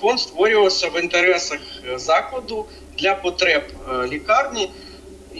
Фонд створювався в інтересах е, закладу для потреб е, лікарні.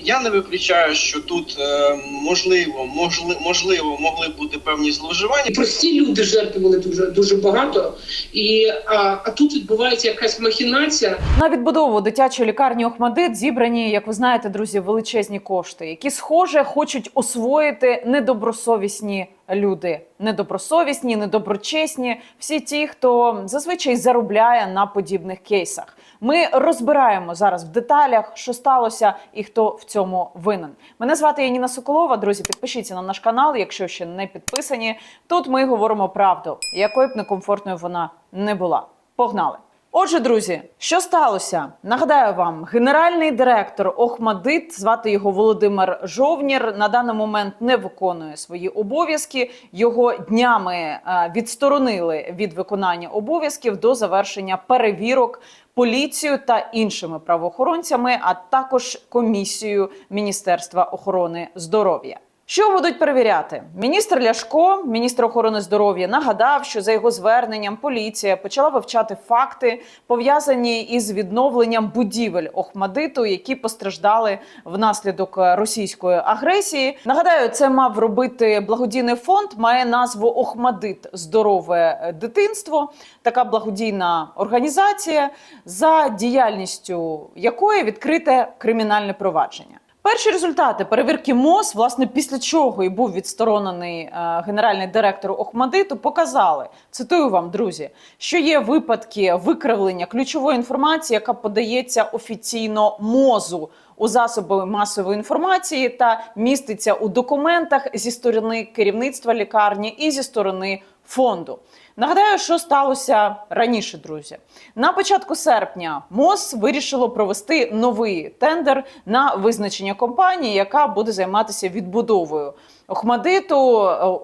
Я не виключаю, що тут е, можливо, можли, можливо, могли бути певні зловживання. Прості люди жертвували дуже дуже багато. І а, а тут відбувається якась махінація. На відбудову дитячої лікарні Охмадит зібрані, як ви знаєте, друзі, величезні кошти, які схоже хочуть освоїти недобросовісні люди. Недобросовісні, недоброчесні, всі ті, хто зазвичай заробляє на подібних кейсах. Ми розбираємо зараз в деталях, що сталося і хто в цьому винен. Мене звати Яніна Соколова. Друзі, підпишіться на наш канал, якщо ще не підписані. Тут ми говоримо правду, якою б некомфортною вона не була. Погнали! Отже, друзі, що сталося? Нагадаю вам, генеральний директор Охмадит, звати його Володимир Жовнір, на даний момент не виконує свої обов'язки. Його днями е, відсторонили від виконання обов'язків до завершення перевірок поліцією та іншими правоохоронцями, а також комісією Міністерства охорони здоров'я. Що будуть перевіряти? Міністр Ляшко, міністр охорони здоров'я, нагадав, що за його зверненням поліція почала вивчати факти, пов'язані із відновленням будівель Охмадиту, які постраждали внаслідок е, російської агресії. Нагадаю, це мав робити благодійний фонд. Має назву Охмадит Здорове е, дитинство. Така благодійна організація, за діяльністю якої відкрите кримінальне провадження. Перші результати перевірки МОЗ, власне, після чого і був відсторонений е, генеральний директор Охмадиту, показали цитую вам, друзі, що є випадки викривлення ключової інформації, яка подається офіційно мозу у засоби масової інформації та міститься у документах зі сторони керівництва лікарні і зі сторони фонду. Нагадаю, що сталося раніше, друзі. На початку серпня МОЗ вирішило провести новий тендер на визначення компанії, яка буде займатися відбудовою Охмадиту,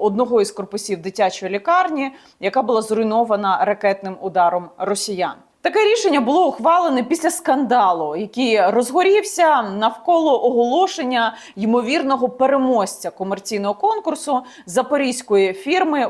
одного із корпусів дитячої лікарні, яка була зруйнована ракетним ударом росіян. Таке рішення було ухвалене після скандалу, який розгорівся навколо оголошення ймовірного переможця комерційного конкурсу запорізької фірми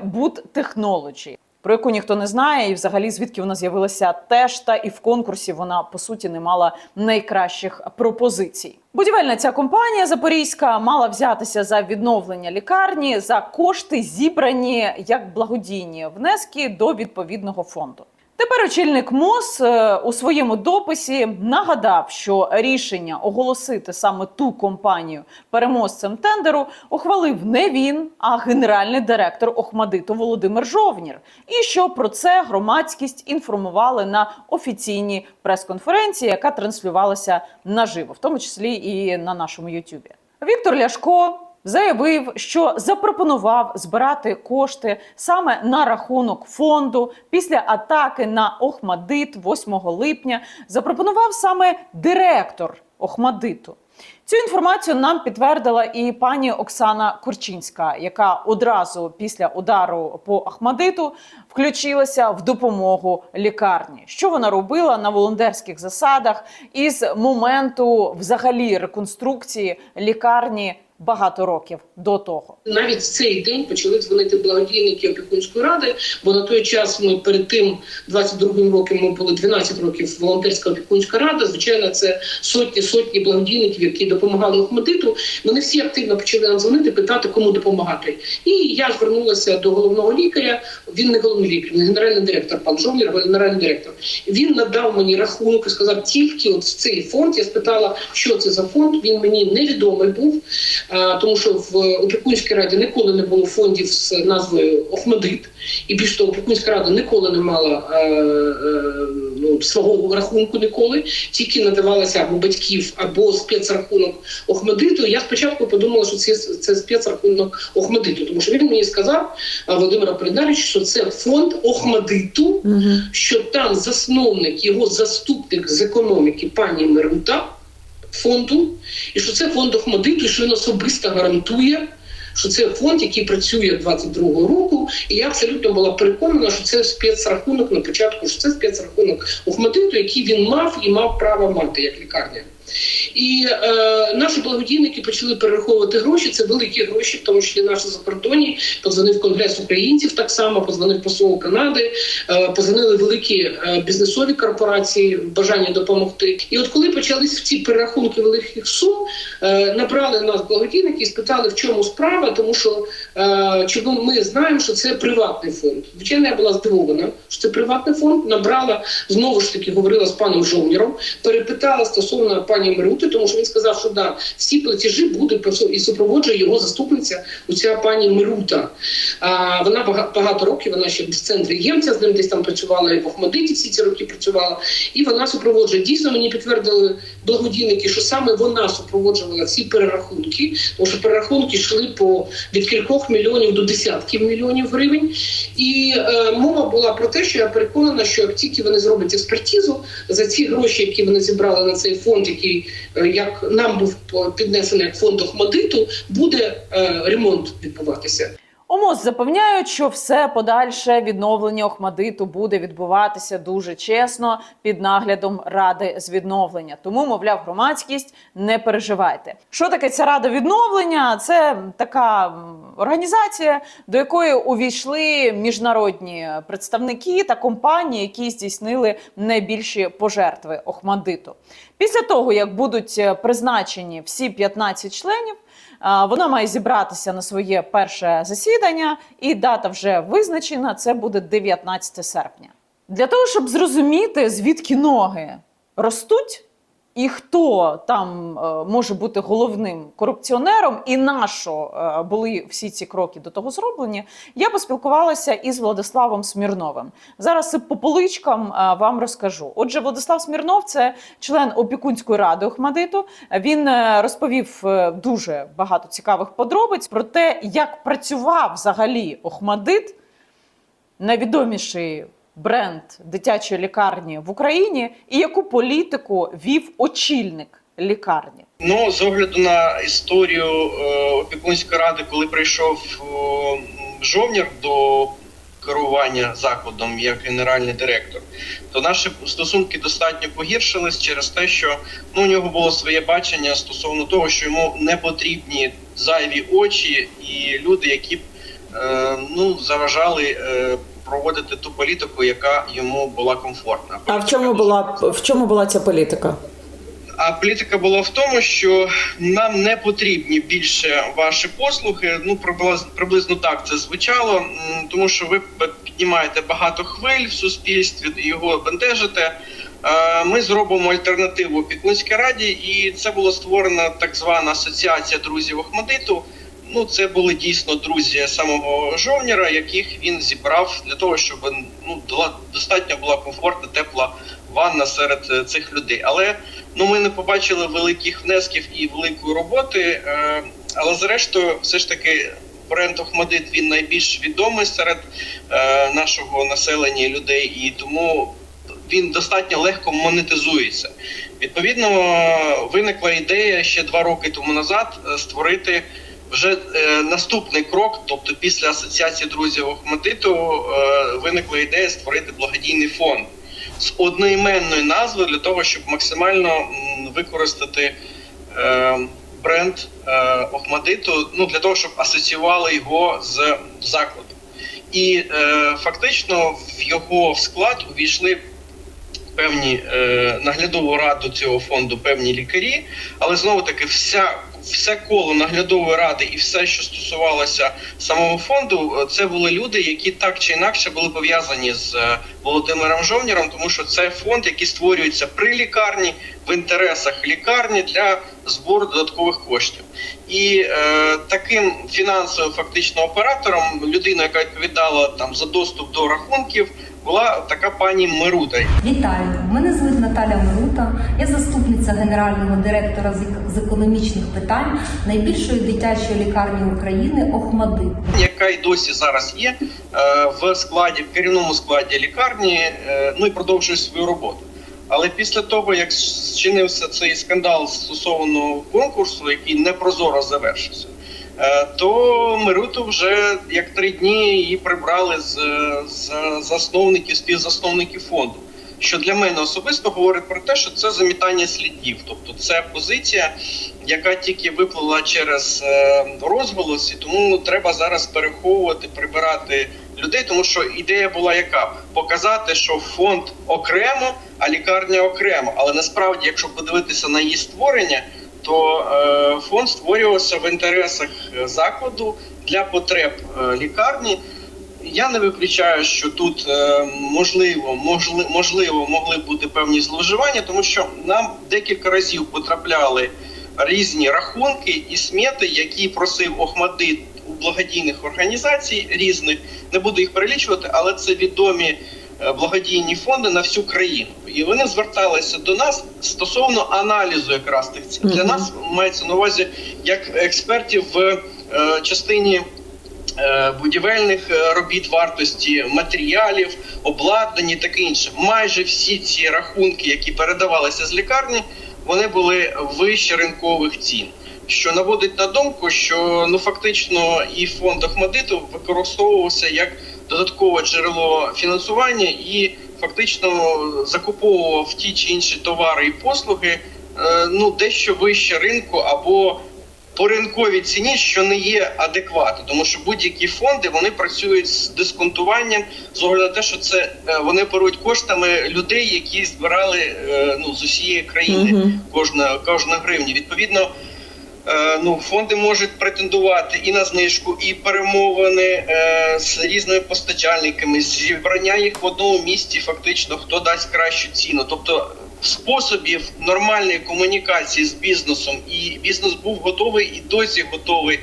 Technology, про яку ніхто не знає, і взагалі звідки вона з'явилася теж та і в конкурсі вона по суті не мала найкращих пропозицій. Будівельна ця компанія Запорізька мала взятися за відновлення лікарні за кошти, зібрані як благодійні внески до відповідного фонду. Тепер очільник МОЗ е, у своєму дописі нагадав, що рішення оголосити саме ту компанію переможцем тендеру ухвалив не він, а генеральний директор Охмадиту Володимир Жовнір. І що про це громадськість інформували на офіційній прес-конференції, яка транслювалася наживо, в тому числі і на нашому Ютубі. Віктор Ляшко заявив, що запропонував збирати кошти саме на рахунок фонду після атаки на Охмадит 8 липня. Запропонував саме директор Охмадиту. Цю інформацію нам підтвердила і пані Оксана Корчинська, яка одразу після удару по Ахмадиту включилася в допомогу лікарні. Що вона робила на волонтерських засадах із моменту взагалі реконструкції лікарні багато років до того. Навіть в цей день почали дзвонити благодійники опікунської ради, бо на той час ми перед тим 22-м роком ми були 12 років волонтерська опікунська рада. Звичайно, це сотні сотні благодійників, які допомагали Охмадиту. Вони всі активно почали нам дзвонити, питати, кому допомагати. І я звернулася до головного лікаря. Він не головний лікар, він генеральний директор, пан Жовнір, генеральний директор. Він надав мені рахунок і сказав, тільки от в цей фонд. Я спитала, що це за фонд. Він мені невідомий був. Тому що в опікунській раді ніколи не було фондів з назвою Охмадит, і більш того, опікунська рада ніколи не мала е, е, ну, свого рахунку ніколи, тільки надавалася або батьків, або спецрахунок Охмадиту. Я спочатку подумала, що це, це спецрахунок Охмадиту, тому що він мені сказав а, Володимир Аполлінарич, що це фонд Охмадиту, що там засновник, його заступник з економіки, пані Мерута фонду, і що це фонд Охмадиту, і що він особисто гарантує, що це фонд, який працює 22-го року. І я абсолютно була переконана, що це спецрахунок на початку, що це спецрахунок Охмадиту, який він мав і мав право мати як лікарня. І е, наші благодійники почали перераховувати гроші. Це великі гроші, тому числі наші закордонні. Позвонив Конгрес українців так само, позвонив посол Канади, е, позвонили великі е, бізнесові корпорації в бажанні допомогти. І от коли почались ці перерахунки великих сум, е, набрали нас благодійники і спитали, в чому справа, тому що е, чому ми знаємо, що це приватний фонд. Звичайно, я була здивована, що це приватний фонд. Набрала знову ж таки, говорила з паном Жовніром, перепитала стосовно пані Мирути, тому що він сказав, що да, всі платежі будуть і супроводжує його заступниця, оця пані Мирута. А, вона багато років, вона ще в центрі Ємця з ним десь там працювала, і в Охмадиті всі ці роки працювала. І вона супроводжує. Дійсно, мені підтвердили благодійники, що саме вона супроводжувала всі перерахунки, тому що перерахунки йшли по від кількох мільйонів до десятків мільйонів гривень. І е, мова була про те, що я переконана, що як тільки вони зроблять експертизу за ці гроші, які вони зібрали на цей фонд, який е, як нам був піднесений як фонд охматиту, буде е, ремонт відбуватися. У МОЗ запевняють, що все подальше відновлення Охмадиту буде відбуватися дуже чесно під наглядом ради з відновлення. Тому, мовляв, громадськість не переживайте. Що таке ця рада відновлення? Це така організація, до якої увійшли міжнародні представники та компанії, які здійснили найбільші пожертви Охмадиту. Після того, як будуть е, призначені всі 15 членів. Вона має зібратися на своє перше засідання, і дата вже визначена. Це буде 19 серпня. Для того, щоб зрозуміти, звідки ноги ростуть, і хто там е, може бути головним корупціонером, і на що е, були всі ці кроки до того зроблені, я поспілкувалася із Владиславом Смірновим. Зараз по поличкам е, вам розкажу. Отже, Владислав Смірнов це член опікунської ради Охмадиту. Він розповів дуже багато цікавих подробиць про те, як працював взагалі Охмадит, найвідоміший бренд дитячої лікарні в Україні, і яку політику вів очільник лікарні. Ну, з огляду на історію е, опікунської ради, коли прийшов о, жовнір до керування закладом як генеральний директор, то наші стосунки достатньо погіршились через те, що ну, у нього було своє бачення стосовно того, що йому не потрібні зайві очі і люди, які е, ну, заважали е, проводити ту політику, яка йому була комфортна. А в чому була в чому була ця політика? А політика була в тому, що нам не потрібні більше ваші послуги. Ну приблизно, приблизно так це звучало, тому що ви піднімаєте багато хвиль в суспільстві, його бентежите. Ми зробимо альтернативу Опікунській раді, і це була створена так звана асоціація друзів Охмадиту. Ну, це були дійсно друзі самого жовніра, яких він зібрав для того, щоб ну достатньо була комфортна, тепла ванна серед е, цих людей. Але ну ми не побачили великих внесків і великої роботи. Е, але зрештою, все ж таки, бренд Охмадит він найбільш відомий серед е, нашого населення людей, і тому він достатньо легко монетизується. Відповідно, виникла ідея ще два роки тому назад створити. Вже е, наступний крок, тобто після асоціації друзів Охмадиту, е, виникла ідея створити благодійний фонд з одноіменною назвою для того, щоб максимально використати е, бренд е, Охмадиту, ну для того, щоб асоціювали його з закладом. І е, фактично в його склад увійшли певні е, наглядову раду цього фонду, певні лікарі, але знову таки вся. Все коло наглядової ради і все, що стосувалося самого фонду, це були люди, які так чи інакше були пов'язані з е, Володимиром Жовніром, тому що це фонд, який створюється при лікарні в інтересах лікарні для збору додаткових коштів. І е, таким фінансовим фактично оператором, людиною, яка відповідала там за доступ до рахунків, була така пані Мирута. Вітаю! Мене звуть Наталя Мирута. Я заступниця генерального директора з економічних питань найбільшої дитячої лікарні України Охмадит. яка й досі зараз є е, в складі, в керівному складі лікарні, е, ну і продовжує свою роботу. Але після того, як зчинився цей скандал стосовно конкурсу, який непрозоро завершився, е, то Мируту вже як три дні її прибрали з, з засновників, співзасновників фонду. Що для мене особисто говорить про те, що це замітання слідів. Тобто це позиція, яка тільки виплила через е, розголос, і тому треба зараз переховувати, прибирати людей, тому що ідея була яка показати, що фонд окремо, а лікарня окремо. Але насправді, якщо подивитися на її створення, то е, фонд створювався в інтересах е, закладу для потреб лікарні. Я не виключаю, що тут е, можливо, можли, можливо могли бути певні зловживання, тому що нам декілька разів потрапляли різні рахунки і смети, які просив Охмадит у благодійних організацій різних. Не буду їх перелічувати, але це відомі е, благодійні фонди на всю країну. І вони зверталися до нас стосовно аналізу якраз тих цін. Для нас мається на увазі як експертів в е, частині будівельних е, робіт, вартості матеріалів, обладнання, таке інше. Майже всі ці рахунки, які передавалися з лікарні, вони були вище ринкових цін. Що наводить на думку, що ну фактично і фонд Охмадиту використовувався як додаткове джерело фінансування і фактично закуповував ті чи інші товари і послуги е, ну дещо вище ринку або по ринковій ціні, що не є адекватно, тому що будь-які фонди вони працюють з дисконтуванням з огляду на те, що це е, вони беруть коштами людей, які збирали е, ну з усієї країни кожна кожна гривня. Відповідно, е, ну фонди можуть претендувати і на знижку, і перемовини з різними постачальниками, зібрання їх в одному місці, фактично хто дасть кращу ціну. Тобто способів нормальної комунікації з бізнесом, і бізнес був готовий і досі готовий.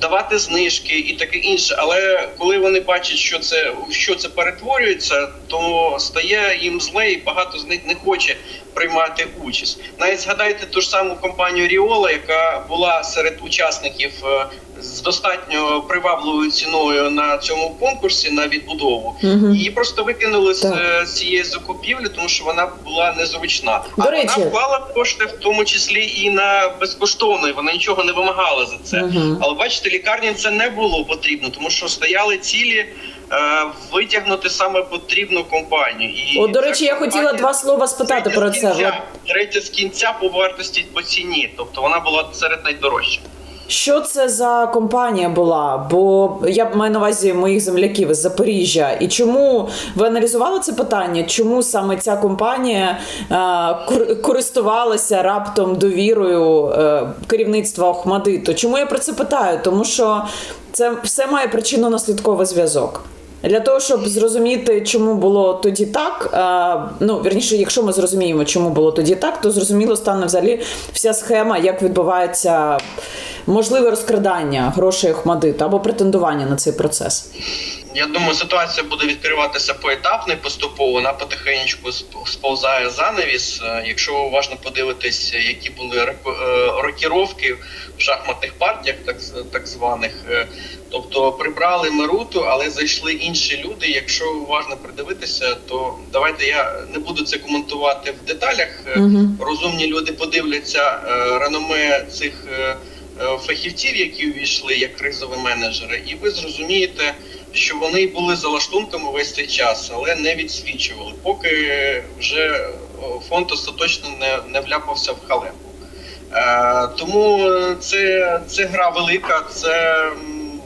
Давати знижки і таке інше, але коли вони бачать, що це що це перетворюється, то стає їм зле, і багато з них не хоче приймати участь. Навіть згадайте ту ж саму компанію Ріола, яка була серед учасників е, з достатньо привабливою ціною на цьому конкурсі на відбудову. Мгм. Її просто викинули з, Так. е, з цієї закупівлі, тому що вона була незручна. До а речі- вона вклала кошти в тому числі і на безкоштовно. Вона нічого не вимагала за це. Мгм. Але бачите, лікарні це не було потрібно, тому що стояли цілі е, витягнути саме потрібну компанію. І От, до речі, я хотіла два слова спитати про це. Третя з кінця по вартості по ціні, тобто вона була серед найдорожчих. Що це за компанія була? Бо я маю на увазі моїх земляків із Запоріжжя. І чому ви аналізували це питання? Чому саме ця компанія е, користувалася раптом довірою е, керівництва Охмадиту? Чому я про це питаю? Тому що це все має причинно-наслідковий зв'язок. Для того, щоб зрозуміти, чому було тоді так, е, ну вірніше, якщо ми зрозуміємо, чому було тоді так, то зрозуміло стане взагалі вся схема, як відбувається можливе розкрадання грошей Охмадиту або претендування на цей процес. Я думаю, ситуація буде відкриватися поетапно і поступово. Вона потихеньку сп- сповзає занавіс. Е, Якщо ви уважно подивитись, які були е, рокіровки в шахматних партіях, так так званих, е, тобто прибрали Меруту, але зайшли інші люди. Якщо уважно придивитися, то давайте я не буду це коментувати в деталях. Мгм. Розумні люди подивляться реноме цих. Е, е, Фахівців, які увійшли як кризові менеджери, і ви зрозумієте, що вони були за лаштунками весь цей час, але не відсвічували, поки вже фонд остаточно не, не вляпався в халепу. Е, тому це, це гра велика, це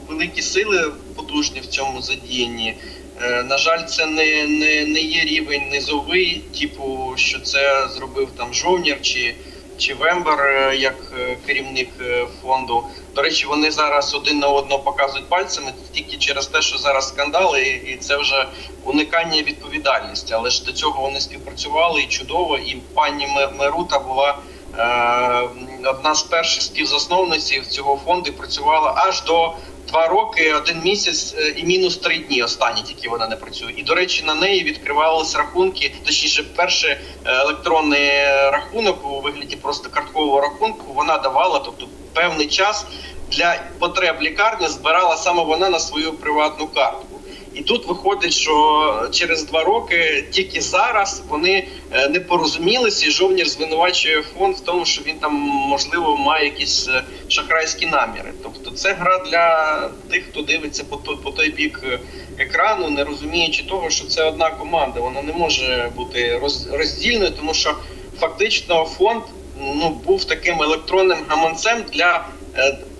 великі сили потужні в цьому задіянні. Е, на жаль, це не, не, не є рівень низовий, типу, що це зробив там Жовнір чи, чи Вембер е, як е, керівник е, фонду. До речі, вони зараз один на одного показують пальцями тільки через те, що зараз скандали, і це вже уникання відповідальності. Але ж до цього вони співпрацювали і чудово. І пані Мерута була е, одна з перших співзасновниців цього фонду. і Працювала аж до два роки, один місяць е, і мінус три дні. Останні тільки вона не працює. І до речі, на неї відкривались рахунки, точніше, перший е, електронний рахунок у вигляді просто карткового рахунку. Вона давала, тобто певний час для потреб лікарні збирала саме вона на свою приватну картку. І тут виходить, що через два роки тільки зараз вони е, не порозумілися, і жовнір звинувачує фонд в тому, що він там можливо має якісь е, шахрайські наміри. Тобто, це гра для тих, хто дивиться по той, по той бік е, екрану, не розуміючи того, що це одна команда. Вона не може бути роз, роздільною, тому що фактично фонд ну був таким електронним гаманцем для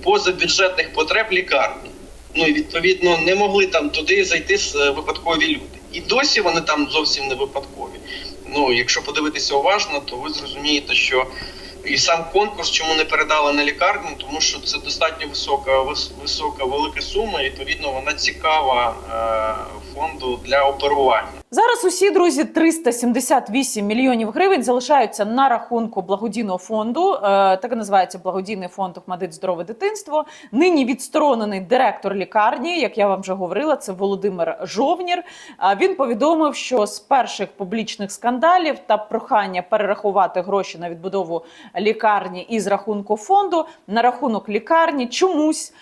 позабюджетних потреб лікарні. Ну і відповідно не могли там туди зайти з е, випадкові люди. І досі вони там зовсім не випадкові. Ну, якщо подивитися уважно, то ви зрозумієте, що і сам конкурс чому не передали на лікарню, тому що це достатньо висока, висока велика сума, і відповідно вона цікава е, фонду для оперування. Зараз усі друзі 378 мільйонів гривень залишаються на рахунку благодійного фонду. Е, так і називається благодійний фонд «Охмадит здорове дитинство. Нині відсторонений директор лікарні, як я вам вже говорила, це Володимир Жовнір. Він повідомив, що з перших публічних скандалів та прохання перерахувати гроші на відбудову лікарні із рахунку фонду на рахунок лікарні чомусь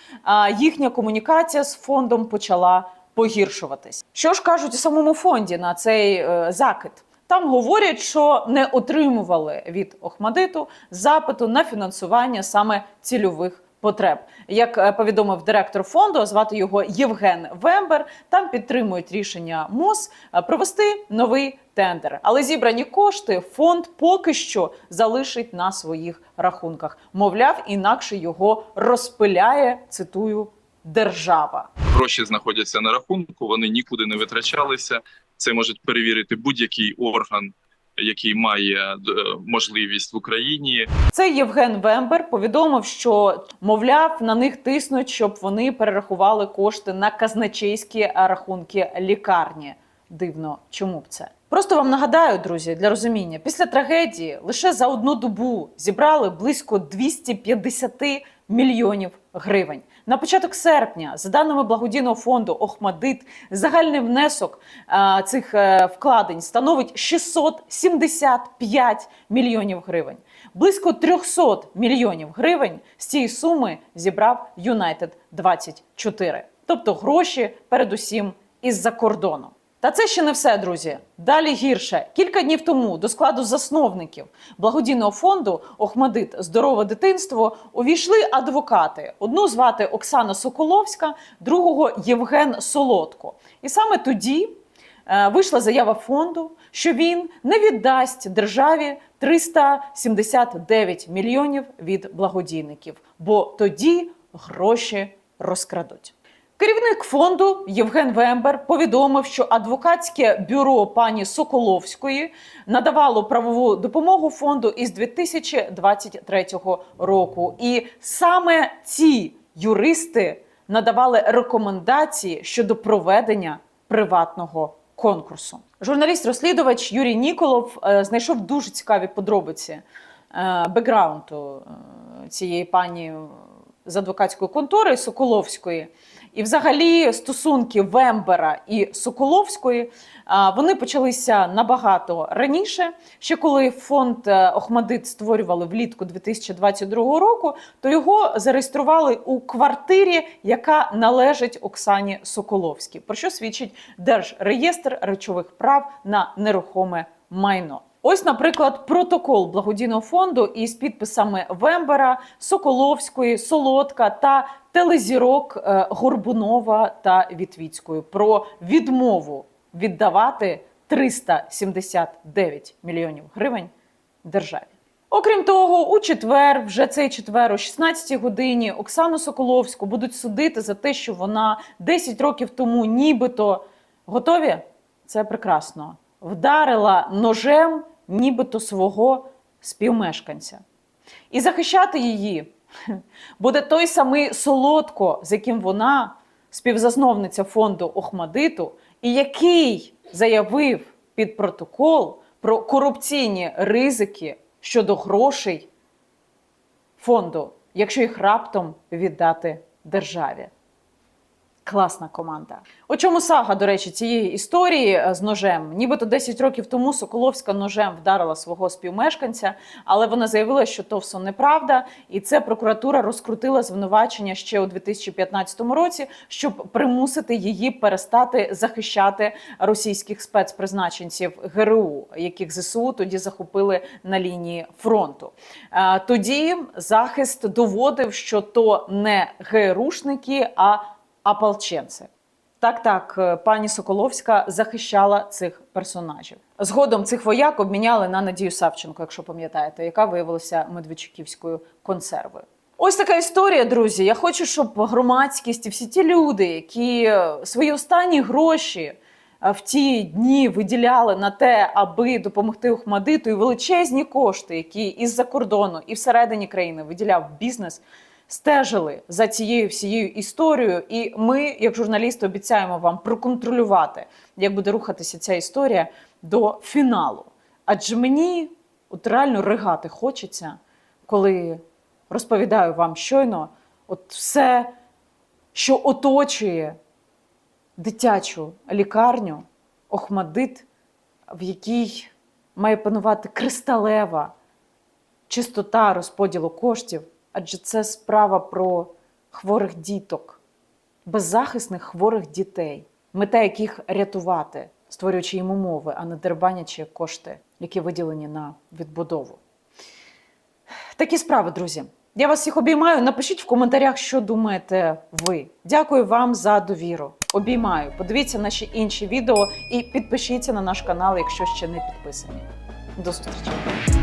їхня комунікація з фондом почала погіршуватись. Що ж кажуть у самому фонді на цей е, закид? Там говорять, що не отримували від Охмадиту запиту на фінансування саме цільових потреб. Як е, повідомив директор фонду, звати його Євген Вембер, там підтримують рішення МОЗ е, провести новий тендер. Але зібрані кошти фонд поки що залишить на своїх рахунках. Мовляв, інакше його розпиляє, цитую, держава. Гроші знаходяться на рахунку, вони нікуди не витрачалися. Це може перевірити будь-який орган, який має е, можливість в Україні. Цей Євген Вембер повідомив, що мовляв на них тиснуть, щоб вони перерахували кошти на казначейські рахунки лікарні. Дивно, чому б це? Просто вам нагадаю, друзі, для розуміння, після трагедії лише за одну добу зібрали близько 250 мільйонів гривень. На початок серпня, за даними благодійного фонду Охмадит, загальний внесок а, цих а, вкладень становить 675 мільйонів гривень. Близько 300 мільйонів гривень з цієї суми зібрав Юнайтед 24 тобто гроші передусім із-за кордону. Та це ще не все, друзі. Далі гірше. Кілька днів тому до складу засновників благодійного фонду Охмадит Здорове дитинство увійшли адвокати. Одну звати Оксана Соколовська, другого Євген Солодко. І саме тоді е, вийшла заява фонду, що він не віддасть державі 379 мільйонів від благодійників, бо тоді гроші розкрадуть. Керівник фонду Євген Вембер повідомив, що адвокатське бюро пані Соколовської надавало правову допомогу фонду із 2023 року. І саме ці юристи надавали рекомендації щодо проведення приватного конкурсу. Журналіст-розслідувач Юрій Ніколов е, знайшов дуже цікаві подробиці е, бекграунду е, цієї пані з адвокатської контори Соколовської. І, взагалі, стосунки Вембера і Соколовської вони почалися набагато раніше. Ще коли фонд е, Охмадит створювали влітку 2022 року, то його зареєстрували у квартирі, яка належить Оксані Соколовській, про що свідчить Держреєстр речових прав на нерухоме майно. Ось, наприклад, протокол благодійного фонду із підписами Вембера, Соколовської, Солодка та телезірок е, Горбунова та Вітвіцької про відмову віддавати 379 мільйонів гривень державі. Окрім того, у четвер, вже цей четвер, о 16-й годині, Оксану Соколовську будуть судити за те, що вона 10 років тому, нібито готові. Це прекрасно. Вдарила ножем, нібито свого співмешканця. І захищати її буде той самий Солодко, з яким вона, співзасновниця фонду Охмадиту, і який заявив під протокол про корупційні ризики щодо грошей фонду, якщо їх раптом віддати державі. Класна команда. У чому сага, до речі, цієї історії е, з ножем? Нібито 10 років тому Соколовська ножем вдарила свого співмешканця, але вона заявила, що то все неправда, і це прокуратура розкрутила звинувачення ще у 2015 році, щоб примусити її перестати захищати російських спецпризначенців ГРУ, яких ЗСУ тоді захопили на лінії фронту. Е, Тоді захист доводив, що то не ГРУшники, а ополченці. Так, так, е, пані Соколовська захищала цих персонажів. Згодом цих вояк обміняли на Надію Савченко, якщо пам'ятаєте, яка виявилася медведчуківською консервою. Ось така історія, друзі. Я хочу, щоб громадськість і всі ті люди, які е, свої останні гроші е, в ті дні виділяли на те, аби допомогти Ухмадиту, і величезні кошти, які із-за кордону і всередині країни виділяв бізнес, стежили за цією всією історією. І ми, як журналісти, обіцяємо вам проконтролювати, як буде рухатися ця історія до фіналу. Адже мені от реально ригати хочеться, коли розповідаю вам щойно, от все, що оточує дитячу лікарню Охмадит, в якій має панувати кристалева чистота розподілу коштів, адже це справа про хворих діток, беззахисних хворих дітей, мета яких рятувати, створюючи їм умови, а не дербанячи кошти, які виділені на відбудову. Такі справи, друзі. Я вас всіх обіймаю. Напишіть в коментарях, що думаєте ви. Дякую вам за довіру. Обіймаю. Подивіться наші інші відео і підпишіться на наш канал, якщо ще не підписані. До зустрічі!